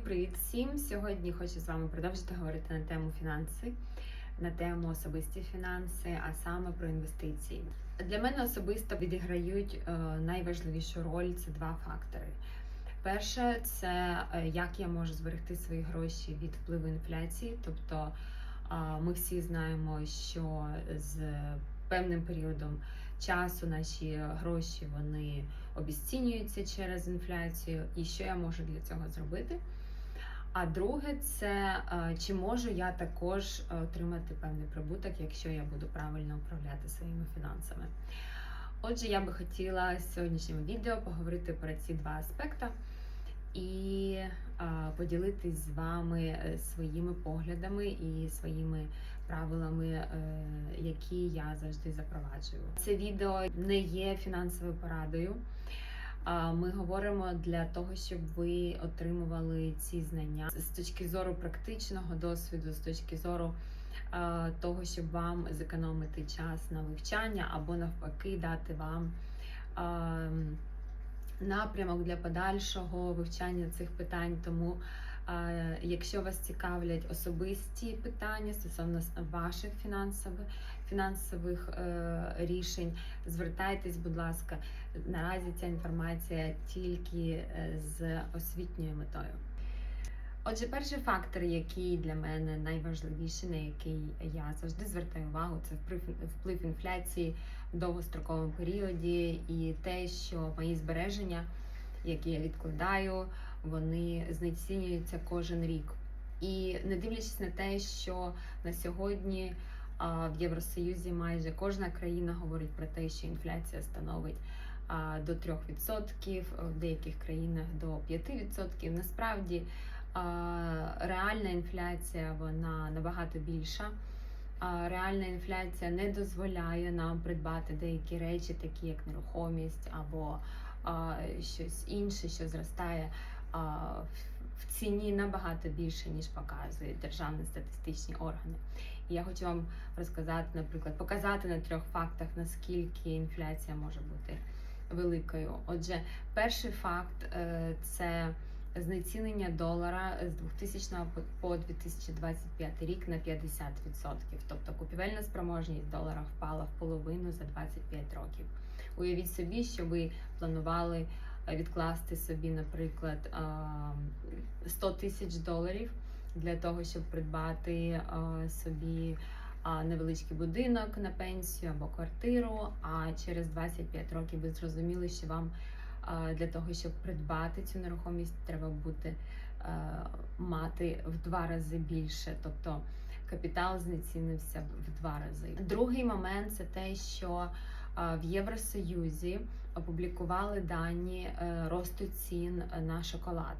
привіт всім! Сьогодні хочу з вами продовжити говорити на тему фінанси, на тему особисті фінанси, а саме про інвестиції. Для мене особисто відіграють е, найважливішу роль це два фактори. Перше, це е, як я можу зберегти свої гроші від впливу інфляції. Тобто ми всі знаємо, що з певним періодом часу наші гроші вони обіцінюються через інфляцію, і що я можу для цього зробити. А друге, це е, чи можу я також отримати певний прибуток, якщо я буду правильно управляти своїми фінансами. Отже, я би хотіла в сьогоднішньому відео поговорити про ці два аспекти і е, поділитись з вами е, своїми поглядами і своїми правилами, е, які я завжди запроваджую. Це відео не є фінансовою порадою. Ми говоримо для того, щоб ви отримували ці знання з точки зору практичного досвіду, з точки зору того, щоб вам зекономити час на вивчання або навпаки дати вам напрямок для подальшого вивчання цих питань. Тому, якщо вас цікавлять особисті питання стосовно ваших фінансових фінансових е, рішень, звертайтесь, будь ласка. Наразі ця інформація тільки е, з освітньою метою. Отже, перший фактор, який для мене найважливіший, на який я завжди звертаю увагу, це вплив, вплив інфляції в довгостроковому періоді і те, що мої збереження, які я відкладаю, вони знецінюються кожен рік. І не дивлячись на те, що на сьогодні в Євросоюзі майже кожна країна говорить про те, що інфляція становить до 3%, в деяких країнах до 5%. Насправді реальна інфляція вона набагато більша. Реальна інфляція не дозволяє нам придбати деякі речі, такі як нерухомість або щось інше, що зростає в ціні набагато більше, ніж показують державні статистичні органи. І я хочу вам розказати, наприклад, показати на трьох фактах, наскільки інфляція може бути великою. Отже, перший факт е, це знецінення долара з 2000 по 2025 рік на 50%. Тобто купівельна спроможність долара впала в половину за 25 років. Уявіть собі, що ви планували відкласти собі, наприклад, 100 тисяч доларів для того, щоб придбати собі невеличкий будинок на пенсію або квартиру. А через 25 років ви зрозуміли, що вам для того, щоб придбати цю нерухомість, треба бути мати в два рази більше, тобто капітал знецінився в два рази. Другий момент це те, що в Євросоюзі опублікували дані е, росту цін на шоколад.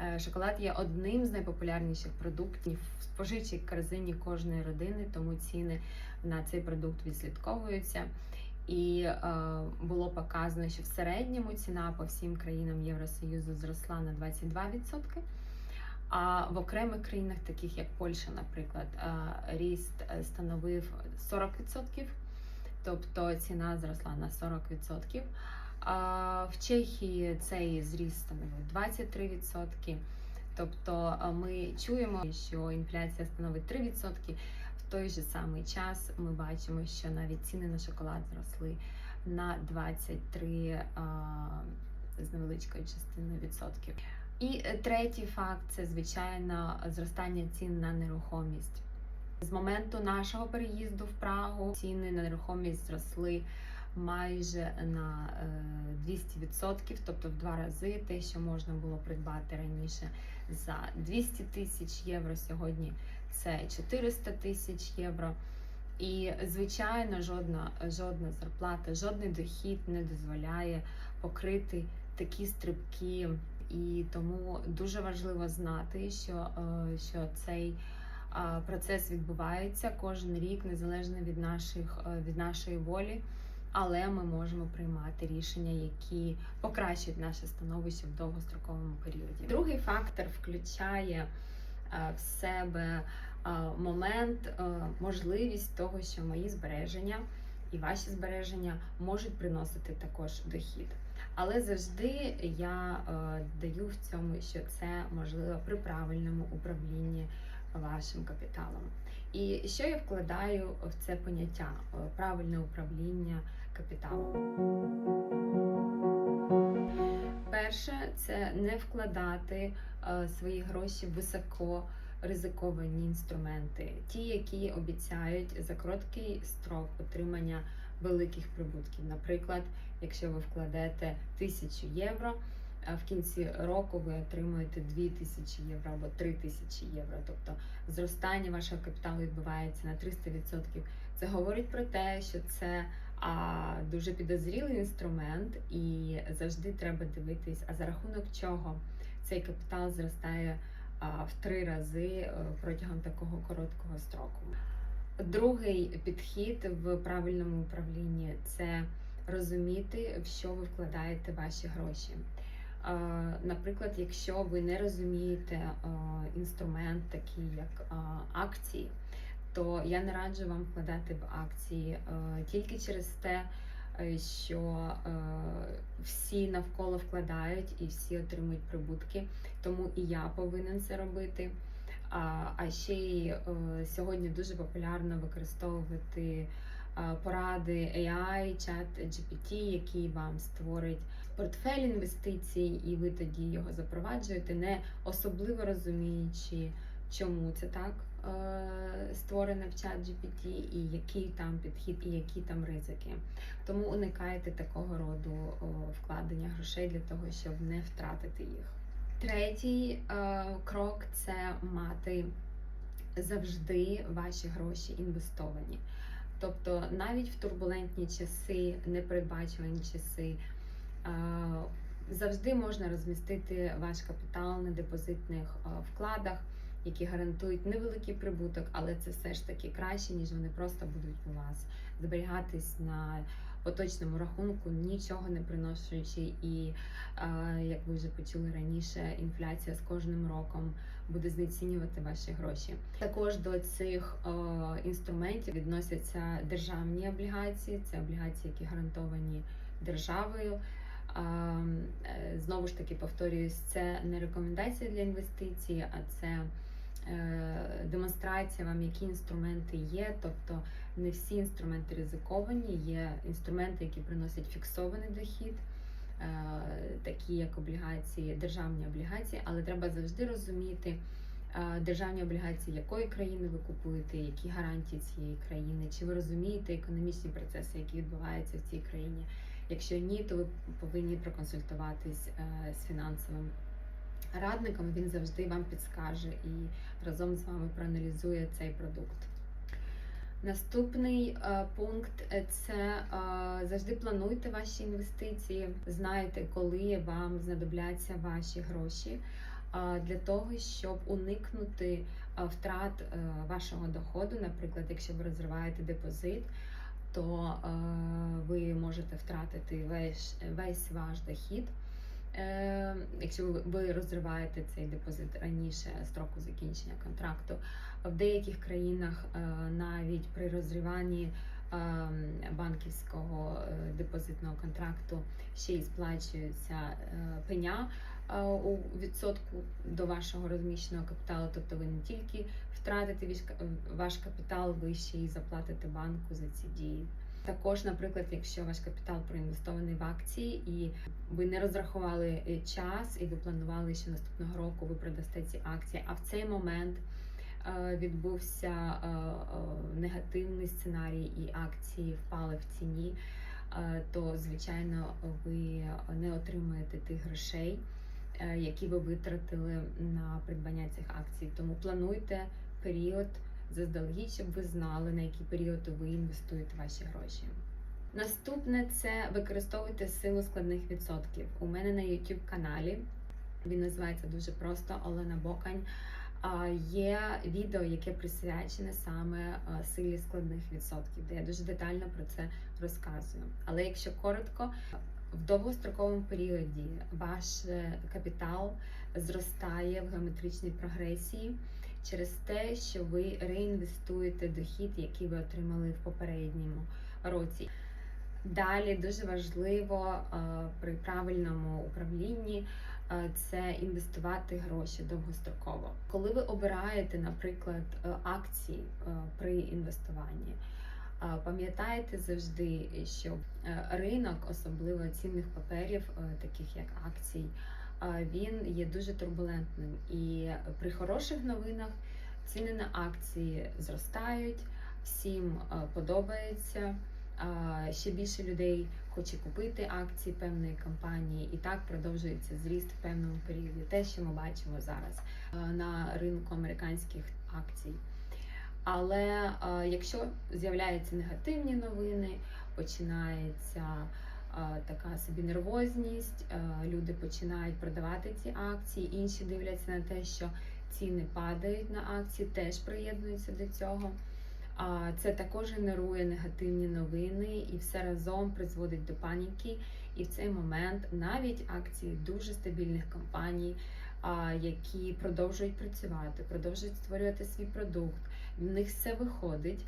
Е, шоколад є одним з найпопулярніших продуктів в споживчій корзині кожної родини, тому ціни на цей продукт відслідковуються. І е, було показано, що в середньому ціна по всім країнам Євросоюзу зросла на 22%. А в окремих країнах, таких як Польща, наприклад, е, ріст становив 40%, тобто ціна зросла на 40%. А в Чехії цей зріст становить 23%. Тобто ми чуємо, що інфляція становить 3%. В той же самий час ми бачимо, що навіть ціни на шоколад зросли на 23 а, з невеличкою частиною відсотків. І третій факт це звичайно зростання цін на нерухомість. З моменту нашого переїзду в Прагу ціни на нерухомість зросли майже на 200%, тобто в два рази те, що можна було придбати раніше за 200 тисяч євро. Сьогодні це 400 тисяч євро. І, звичайно, жодна жодна зарплата, жодний дохід не дозволяє покрити такі стрибки. І тому дуже важливо знати, що, е, що цей процес відбувається кожен рік, незалежно від наших е, від нашої волі але ми можемо приймати рішення, які покращують наше становище в довгостроковому періоді. Другий фактор включає е, в себе е, момент, можливість того, що мої збереження, і ваші збереження можуть приносити також дохід. Але завжди я даю в цьому, що це можливо при правильному управлінні вашим капіталом. І що я вкладаю в це поняття е, правильне управління капіталом? Перше, це не вкладати е, свої гроші високо ризиковані інструменти, ті, які обіцяють за короткий строк отримання великих прибутків. Наприклад, якщо ви вкладете 1000 євро, в кінці року ви отримуєте 2000 євро або 3000 євро. Тобто зростання вашого капіталу відбувається на 300%. Це говорить про те, що це а, дуже підозрілий інструмент, і завжди треба дивитись, а за рахунок чого цей капітал зростає а, в три рази е, протягом такого короткого строку. Другий підхід в правильному управлінні це розуміти, в що ви вкладаєте ваші гроші. Наприклад, якщо ви не розумієте інструмент, такий як акції, то я не раджу вам вкладати в акції тільки через те, е, що всі навколо вкладають і всі отримують прибутки, тому і я повинен це робити. А, ще й е, сьогодні дуже популярно використовувати поради AI, чат GPT, який вам створить портфель інвестицій, і ви тоді його запроваджуєте, не особливо розуміючи, чому це так е, створене в чат GPT, і який там підхід, і які там ризики. Тому уникайте такого роду вкладення грошей для того, щоб не втратити їх. Третій е, крок це мати завжди ваші гроші інвестовані. Тобто навіть в турбулентні часи, непередбачувані часи, завжди можна розмістити ваш капітал на депозитних вкладах, які гарантують невеликий прибуток, але це все ж таки краще, ніж вони просто будуть у вас зберігатись на поточному рахунку, нічого не приношуючи, і як ви вже почули раніше, інфляція з кожним роком буде знецінювати ваші гроші. Також до цих інструментів відносяться державні облігації, це облігації, які гарантовані державою. Е, Знову ж таки повторююсь, це не рекомендація для інвестицій, а це е, демонстрація вам, які інструменти є. Тобто не всі інструменти ризиковані, є інструменти, які приносять фіксований дохід, е, такі як облігації, державні облігації, але треба завжди розуміти. Державні облігації якої країни ви купуєте, які гарантії цієї країни, чи ви розумієте економічні процеси, які відбуваються в цій країні? Якщо ні, то ви повинні проконсультуватись е, з фінансовим радником. Він завжди вам підскаже і разом з вами проаналізує цей продукт. Наступний е, пункт е, це завжди плануйте ваші інвестиції. Знайте, коли вам знадобляться ваші гроші для того, щоб уникнути втрат вашого доходу. Наприклад, якщо ви розриваєте депозит, то е, ви можете втратити весь, весь ваш дохід. Е, Якщо ви, розриваєте цей депозит раніше строку закінчення контракту, в деяких країнах е, навіть при розриванні е, банківського е, депозитного контракту ще й сплачується е, пеня у відсотку до вашого розміщеного капіталу. Тобто ви не тільки втратите ваш, ваш капітал, ви ще й заплатите банку за ці дії. Також, наприклад, якщо ваш капітал проінвестований в акції і ви не розрахували е, час, і ви планували, що наступного року ви продасте ці акції, а в цей момент е, відбувся е, е, негативний сценарій, і акції впали в ціні, е, то звичайно ви не отримаєте тих грошей, е, які ви витратили на придбання цих акцій. Тому плануйте період заздалегідь, щоб ви знали, на який період ви інвестуєте ваші гроші. Наступне це використовуйте силу складних відсотків. У мене на YouTube каналі він називається дуже просто Олена Бокань. Є відео, яке присвячене саме силі складних відсотків, де я дуже детально про це розказую. Але якщо коротко, в довгостроковому періоді ваш е, капітал зростає в геометричній прогресії через те, що ви реінвестуєте дохід, який ви отримали в попередньому році. Далі дуже важливо е, при правильному управлінні е, це інвестувати гроші довгостроково. Коли ви обираєте, наприклад, акції при інвестуванні, пам'ятайте завжди, що е, ринок, особливо цінних паперів, е, таких як акцій, він є дуже турбулентним. І при хороших новинах ціни на акції зростають, всім е, подобається. Ще більше людей хоче купити акції певної компанії, і так продовжується зріст в певному періоді. Те, що ми бачимо зараз на ринку американських акцій. Але е, якщо з'являються негативні новини, починається е, така собі нервозність, е, люди починають продавати ці акції, інші дивляться на те, що ціни падають на акції, теж приєднуються до цього. Це також генерує негативні новини і все разом призводить до паніки. І в цей момент навіть акції дуже стабільних компаній, які продовжують працювати, продовжують створювати свій продукт. В них все виходить.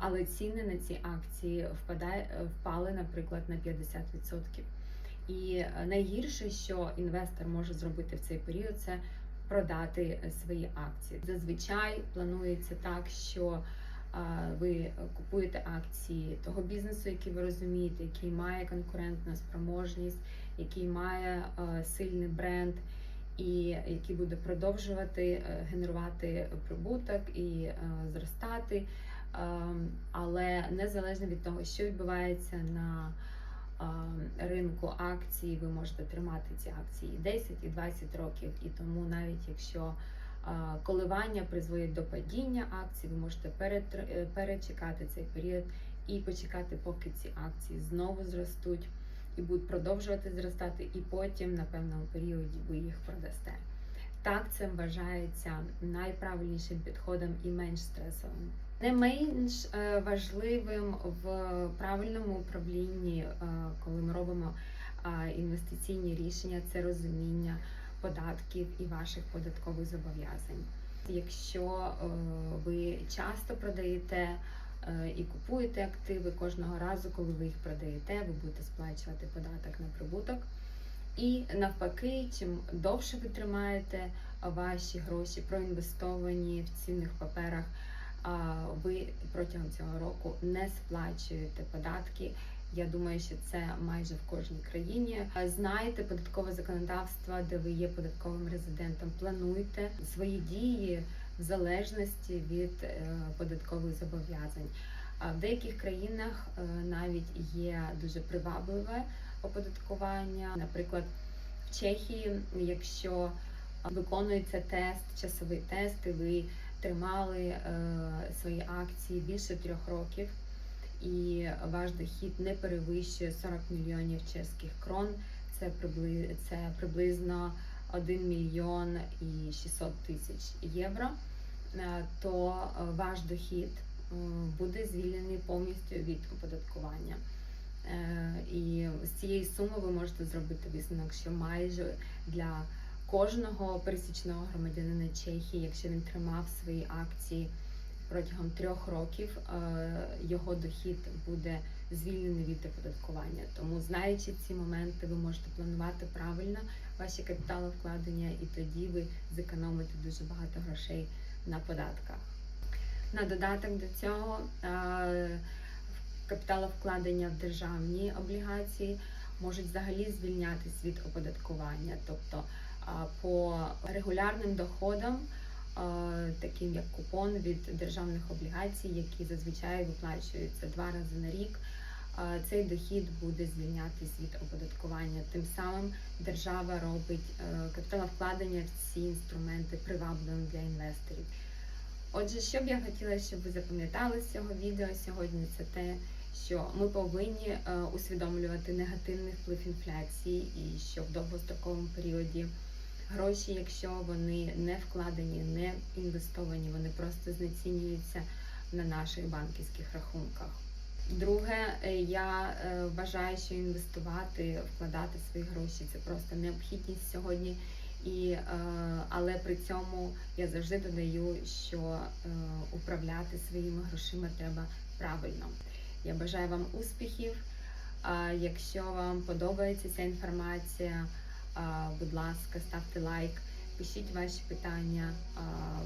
Але ціни на ці акції впадає, впали, наприклад, на 50%. І е, найгірше, що інвестор може зробити в цей період, це продати е, свої акції. Зазвичай планується так, що ви купуєте акції того бізнесу, який ви розумієте, який має конкурентну спроможність, який має е, сильний бренд, і який буде продовжувати е, генерувати прибуток і е, зростати. Ем, Але незалежно від того, що відбувається на е, ринку акцій, ви можете тримати ці акції і 10, і 20 років. І тому навіть якщо е, коливання призводять до падіння акцій, ви можете перечекати цей період і почекати, поки ці акції знову зростуть і будуть продовжувати зростати, і потім на певному періоді ви їх продасте. Так, це вважається найправильнішим підходом і менш стресовим. Не менш е, важливим в правильному управлінні, е, коли ми робимо інвестиційні рішення, це розуміння податків і ваших податкових зобов'язань. Якщо е, ви часто продаєте і купуєте активи кожного разу, коли ви їх продаєте, ви будете сплачувати податок на прибуток. І навпаки, чим довше ви тримаєте ваші гроші проінвестовані в цінних паперах, ви протягом цього року не сплачуєте податки. Я думаю, що це майже в кожній країні. Знаєте податкове законодавство, де ви є податковим резидентом. Плануйте свої дії в залежності від е, податкових зобов'язань. В деяких країнах е, навіть є дуже привабливе оподаткування. Наприклад, в Чехії, якщо виконується тест, часовий тест, і ви тримали е, свої акції більше трьох років, і ваш дохід не перевищує 40 мільйонів чеських крон. Це приблизно 1 мільйон і 600 тисяч євро. е, То е, ваш дохід е, буде звільнений повністю від оподаткування. І з цієї суми ви можете зробити висновок, що майже для кожного пересічного громадянина Чехії, якщо він тримав свої акції протягом трьох років, його дохід буде звільнений від оподаткування. Тому, знаючи ці моменти, ви можете планувати правильно ваші капіталовкладення, і тоді ви зекономите дуже багато грошей на податках. На додаток до цього е, капіталовкладення в державні облігації можуть взагалі звільнятись від оподаткування, тобто по регулярним доходам, таким як купон від державних облігацій, які зазвичай виплачуються два рази на рік. Цей дохід буде звільнятись від оподаткування. Тим самим держава робить е, капіталовкладення в ці інструменти привабливим для інвесторів. Отже, що б я хотіла, щоб ви запам'ятали з цього відео сьогодні, це те, що ми повинні е, усвідомлювати негативний вплив інфляції, і що в довгостроковому періоді гроші, якщо вони не вкладені, не інвестовані, вони просто знецінюються на наших банківських рахунках. Друге, е, я е, вважаю, що інвестувати, вкладати свої гроші це просто необхідність сьогодні. І, е, але при цьому я завжди додаю, що управляти своїми грошима треба правильно. Я бажаю вам успіхів. Якщо вам подобається ця інформація, будь ласка, ставте лайк, пишіть ваші питання,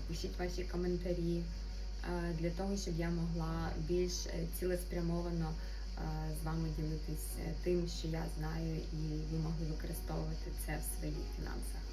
пишіть ваші коментарі для того, щоб я могла більш е, цілеспрямовано з вами ділитись е, тим, що я знаю, і ви могли використовувати це в своїх фінансах.